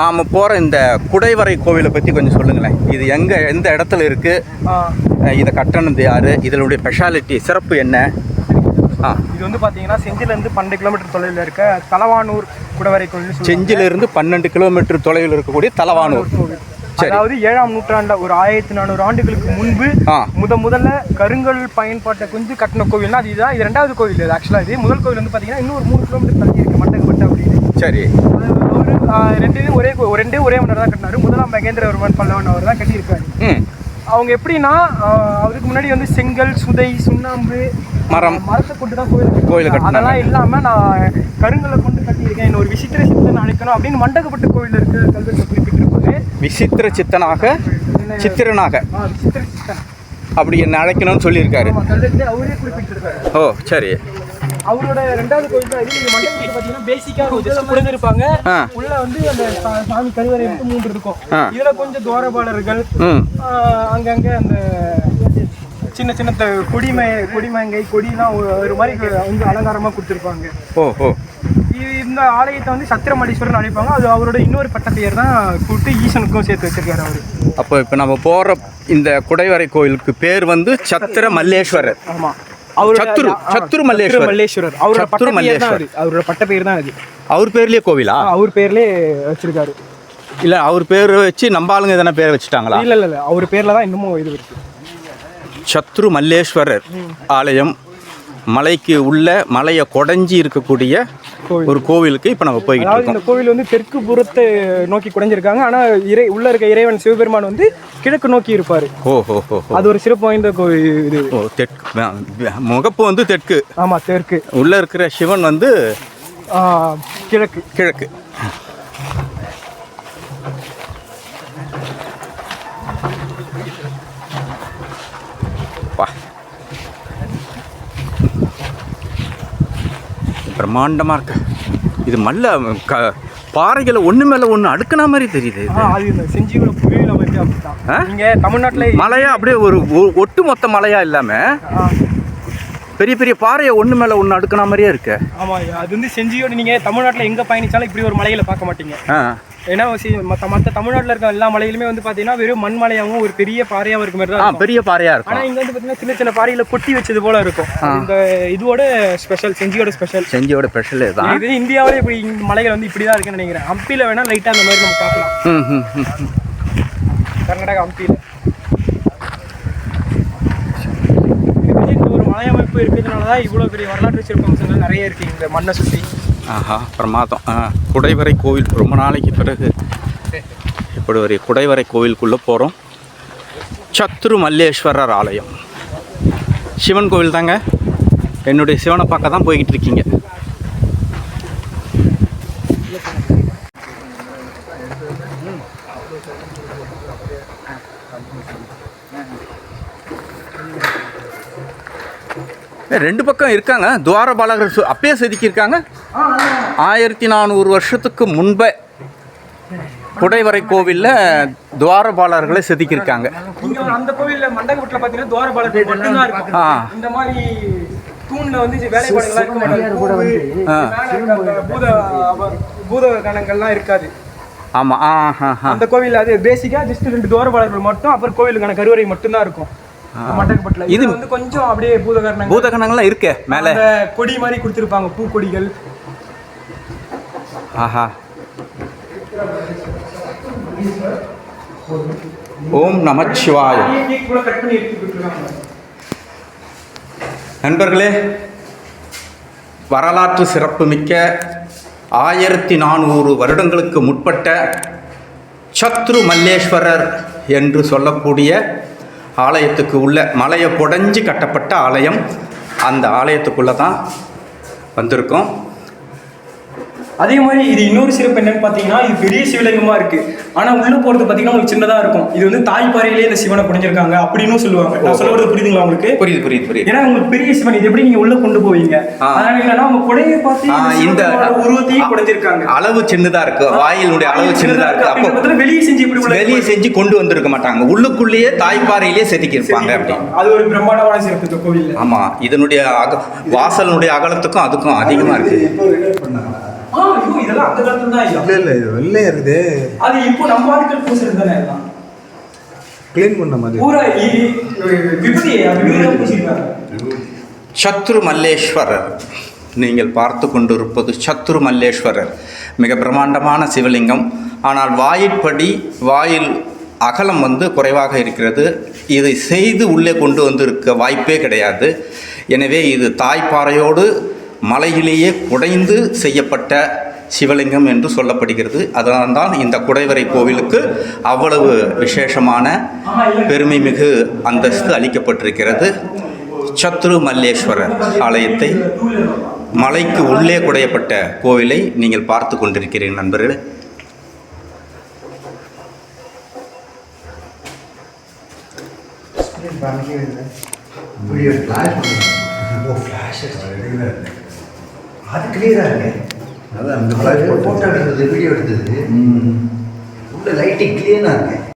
நாம் போகிற இந்த குடைவரை கோவிலை பற்றி கொஞ்சம் சொல்லுங்களேன். இது எங்கே எந்த இடத்துல இருக்குது இதை கட்டணது யார்? இதனுடைய ஸ்பெஷாலிட்டி சிறப்பு என்ன? ஆ. இது வந்து பார்த்தீங்கன்னா செஞ்சிலேருந்து பன்னெண்டு கிலோமீட்டர் தொலைவில் இருக்க தலவானூர் குடவரை கோவில். செஞ்சிலிருந்து பன்னெண்டு கிலோமீட்டர் தொலைவில் இருக்கக்கூடிய தலவானூர். கோவில். அதாவது ஏழாம் நூற்றாண்டுல ஒரு ஆயிரத்தி நானூறு ஆண்டுகளுக்கு முன்பு. முத முதல்ல கருங்கல் பயன்பாட்டை கொஞ்சம் கட்டின கோவில்னா அது இதுதான் இது ரெண்டாவது கோவில் ஆக்சுவலாக இது. முதல் கோவில் வந்து பார்த்தீங்கன்னா இன்னும் ஒரு மூணு கிலோமீட்டர் தள்ளி இருக்கு மண்டகப்பட்டு அப்படின்னு. சரி. ஆ, ரெண்டு ஒரே ரெண்டே ஒரே மன்னர் தான் கட்டினாரு. முதலாம் மகேந்திரவர்மன் பல்லவன் அவர் தான் கட்டியிருக்காரு. அவங்க எப்படின்னா அதுக்கு முன்னாடி வந்து செங்கல் சுதை சுண்ணாம்பு மரம். மரத்தை கொண்டு தான் கோயில். கோயிலை. அதெல்லாம் இல்லாம நான் கருங்கல்லை கொண்டு கட்டியிருக்கேன். இன்னும் ஒரு விசித்திர சித்தன் அழைக்கணும் அப்படின்னு மண்டகப்பட்டு கோவில் இருக்க கல்வெட்டு குறிப்பிட்டிருப்பாரு விசித்திர சித்தனாக சித்திரனாக. விசித்திர சித்தன். அப்படி என்ன அழைக்கணும்னு சொல்லியிருக்காரு. அவரே குறிப்பிட்டிருக்காரு. ஓ சரி. அவரோட ரெண்டாவது கோயில் தான் நீங்க மண்டபத்துக்கு பாத்தீங்கன்னா பேசிக்கா ஜஸ்ட் புரிஞ்சிருப்பாங்க. உள்ள வந்து அந்த சாமி கருவறை வந்து மூன்று இருக்கும். இதுல கொஞ்சம் துவாரபாலர்கள் அங்கங்க அந்த சின்ன சின்ன கொடிமை கொடிமங்கை கொடிலாம் ஒரு மாதிரி வந்து அலங்காரமா கொடுத்துருப்பாங்க. ஓ இந்த ஆலயத்தை வந்து சத்திரமடீஸ்வரன் அழைப்பாங்க. அது அவரோட இன்னொரு பட்ட பெயர் தான் கூப்பிட்டு ஈசனுக்கும் சேர்த்து வச்சிருக்காரு அவரு. அப்போ இப்போ நம்ம போகிற இந்த குடைவரை கோயிலுக்கு பேர் வந்து சத்திர மல்லேஸ்வரர் ஆமா. அவரோட சத்துரு, சத்துரு மல்லேஸ்வரர். மல்லேஸ்வரர். அவரோட பட்ட தான். அது. அவரோட பட்ட பெயர் தான் அது. அவர் பேர்லயே கோவிலா? அவர் பேர்லயே வச்சிருக்காரு. இல்லை அவர் பேர் வச்சு நம்ம ஆளுங்க எதனா பேர் வச்சுட்டாங்களா? இல்ல இல்ல அவர் பேர்ல தான் இன்னமும் இது இருக்கு. சத்ரு மல்லேஸ்வரர் ஆலயம் மலைக்கு உள்ள மலையை கொடைஞ்சி இருக்கக்கூடிய. ஒரு கோவிலுக்கு இப்போ நம்ம போய்கிட்டு அதாவது இருக்கோம். இந்த கோவில் வந்து தெற்கு புறத்தை நோக்கி குடைஞ்சிருக்காங்க. ஆனா இறை உள்ள இருக்க இறைவன் சிவபெருமான் வந்து கிழக்கு நோக்கி இருப்பாரு. ஓ ஹோ அது ஒரு சிறப்பு வாய்ந்த கோவில் இது. ஓ தெற்கு முகப்பு வந்து தெற்கு. ஆமா தெற்கு. உள்ள இருக்கிற சிவன் வந்து கிழக்கு. கிழக்கு. பிரம்மாண்டமா இருக்கு. இது மல்ல க பாறைகளை ஒன்று மேலே ஒன்று அடுக்கின மாதிரி தெரியுது செஞ்சியோட புவியில வந்து அப்படிதான் ஆ? நீங்க தமிழ்நாட்டுல மலையா? அப்படியே ஒரு ஒ- ஒட்டு மொத்த மலையா இல்லாம? ஆ, பெரிய பெரிய பாறையை ஒன்று மேலே ஒன்று அடுக்கின மாதிரியே இருக்கு. ஆமா அது வந்து செஞ்சியோட நீங்க தமிழ்நாட்டுல எங்க பயணிச்சாலும் இப்படி ஒரு மலையில பார்க்க மாட்டீங்க. ஆ. ஏன்னா சி- மத்த மத்த தமிழ்நாட்டுல இருக்க எல்லா மலையிலுமே வந்து பாத்தீங்கன்னா வெறும் மண் மலையாவும் ஒரு பெரிய பாறையாவும் இருக்க மாதிரி தான். பெரிய பாறையா ஆனா இருக்கும் இங்க வந்து பாத்தீங்கன்னா சின்ன சின்ன பாறையில கொட்டி வச்சது போல இருக்கும். இந்த இதோட ஸ்பெஷல் செஞ்சியோட ஸ்பெஷல் செஞ்சியோட ஸ்பெஷல் தான் இது இந்தியாவிலே இப்படி மலைகள் வந்து இப்படி தான் இருக்குன்னு நினைக்கிறேன். ஹம்பியில் வேணா லைட்டாக அந்த மாதிரி நம்ம பார்க்கலாம். கர்நாடகா ஹம்பியில் இந்த ஒரு மலை அமைப்பு இருக்கிறதுனால தான் இவ்வளோ பெரிய வரலாற்று சிறப்பம்சங்கள் நிறைய இருக்கு இந்த மண்ணை சுற்றி ஆஹா பிரமாதம். ஆ குடைவரை கோவில் ரொம்ப நாளைக்கு பிறகு இப்படி ஒரு குடைவரை கோவிலுக்குள்ளே போகிறோம் சத்ரு மல்லேஸ்வரர் ஆலயம். சிவன் கோவில் தாங்க. என்னுடைய சிவனை பார்க்க தான் போய்கிட்டு இருக்கீங்க. ரெண்டு பக்கம் இருக்காங்க. துவாரபாலகர் அப்பயே செதுக்கியிருக்காங்க. ஆயிரத்தி நானூறு வருஷத்துக்கு முன்பே குடைவரை கோவிலில் துவாரபாலர்களை செதுக்கியிருக்காங்க. இங்க அந்த கோவிலில் மண்டகப்பட்டில் பார்த்தீங்கன்னா இருக்கும். ஆ. இந்த மாதிரி தூண்ல வந்து பூத பூத கணங்கள்லாம் இருக்காது. ஆமாம் அந்த கோவில் அது பேசிக்கா ஜஸ்ட் ரெண்டு துவாரபாலர்கள் மட்டும் அப்புறம் கோவிலுக்கான கருவறை மட்டும்தான் இருக்கும். இது- வந்து கொஞ்சம் அப்படியே பூதகரணங்கள். பூதகணங்கள்லாம் இருக்கே மேலே. கொடி மாதிரி கொடுத்துருப்பாங்க பூக்கொடிகள். ஆஹா. ஓம் நமச்சிவாய நண்பர்களே வரலாற்று சிறப்புமிக்க ஆயிரத்தி நானூறு வருடங்களுக்கு முற்பட்ட சத்ரு மல்லேஸ்வரர் என்று சொல்லக்கூடிய ஆலயத்துக்கு உள்ள மலையை புடைஞ்சு கட்டப்பட்ட ஆலயம் அந்த ஆலயத்துக்குள்ளே தான் வந்திருக்கோம். அதே மாதிரி இது இன்னொரு சிறப்பு என்னன்னு பார்த்தீங்கன்னா இது பெரிய சிவலிங்கமா இருக்கு. ஆனா உள்ள போறது பார்த்தீங்கன்னா உங்களுக்கு சின்னதா இருக்கும். இது வந்து தாய்ப்பாறையிலே இந்த சிவனை புரிஞ்சிருக்காங்க அப்படின்னு சொல்லுவாங்க. நான் சொல்ல வரது புரியுதுங்களா உங்களுக்கு? புரியுது புரியுது புரியுது. ஏன்னா உங்களுக்கு பெரிய சிவன் இது எப்படி நீங்க உள்ள கொண்டு போவீங்க. அதனால என்னன்னா உங்க கொடையை பார்த்து ஆ, இந்த உருவத்தையும் குடைஞ்சிருக்காங்க அளவு சின்னதா இருக்கு. வாயிலுடைய அளவு சின்னதா இருக்கு. அப்போ வெளியே செஞ்சு இப்படி உள்ள வெளியே செஞ்சு கொண்டு வந்திருக்க மாட்டாங்க. உள்ளுக்குள்ளேயே தாய்ப்பாறையிலேயே செதுக்கி இருப்பாங்க அப்படி. அது ஒரு பிரம்மாண்டமான சிறப்பு இந்த கோவில்ல. ஆமா. இதனுடைய அக வாசலுடைய அகலத்துக்கும் அதுக்கும் அதிகமா இருக்கு. ஆ ஐயோ இதெல்லாம் அந்த காலத்துல தான் ஐயா. இல்லை இல்லை இது வெள்ளையா இருக்குது. அது இப்போ நம்ம ஆட்கள் பூசுறது தானே எல்லாம் க்ளீன் பண்ண மாதிரி. பூரா பூசிருக்காங்க. சத்ரு மல்லேஸ்வரர் நீங்கள் பார்த்து கொண்டிருப்பது சத்ரு மல்லேஸ்வரர் மிக பிரம்மாண்டமான சிவலிங்கம். ஆனால் வாயிற்படி வாயில் அகலம் வந்து குறைவாக இருக்கிறது. இதை செய்து உள்ளே கொண்டு வந்திருக்க வாய்ப்பே கிடையாது. எனவே இது தாய்ப்பாறையோடு மலையிலேயே குடைந்து செய்யப்பட்ட சிவலிங்கம் என்று சொல்லப்படுகிறது. அதனால் தான் இந்த குடைவரை கோவிலுக்கு அவ்வளவு விசேஷமான பெருமை மிகு அந்தஸ்து அளிக்கப்பட்டிருக்கிறது. சத்ரு மல்லேஸ்வரர் ஆலயத்தை மலைக்கு உள்ளே குடையப்பட்ட கோவிலை நீங்கள் பார்த்து கொண்டிருக்கிறீர்கள் நண்பர்களே. வீடியோ ஃப்ளாஷ் ஓ ஃப்ளாஷ் அது கிளியராக இருக்கு. அதான் அந்த ஃபோட்டோ எடுத்தது வீடியோ எடுத்தது. உள்ள லைட்டிங் கிளியராக இருக்கு.